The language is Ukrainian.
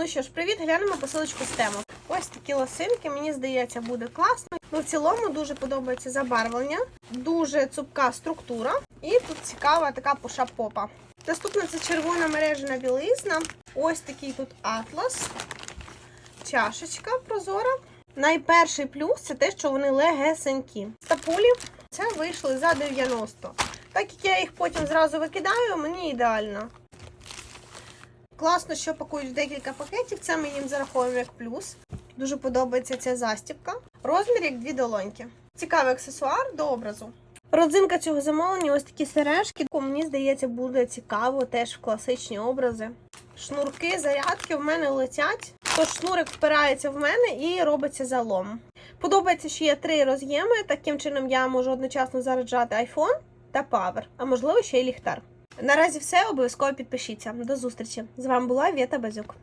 Ну що ж, привіт, глянемо посилочку з тему. Ось такі лосинки, мені здається, буде класно. Ну, в цілому дуже подобається забарвлення, дуже цупка структура. І тут цікава така пуша попа. Наступна це червона мережена білизна. Ось такий тут атлас, чашечка прозора. Найперший плюс це те, що вони легесенькі. Стапулі це вийшли за 90. Так як я їх потім зразу викидаю, мені ідеально. Класно, що пакують декілька пакетів, це ми їм зараховуємо як плюс. Дуже подобається ця застібка. Розмір як дві долоньки. Цікавий аксесуар до образу. Родзинка цього замовлення ось такі сережки. Мені здається, буде цікаво теж в класичні образи. Шнурки, зарядки в мене летять. Тож шнурик впирається в мене і робиться залом. Подобається, що є три роз'єми. Таким чином я можу одночасно заряджати iPhone та Power, а можливо ще й ліхтар. Наразі все обов'язково підпишіться. До зустрічі! З вами була Вєта Базюк.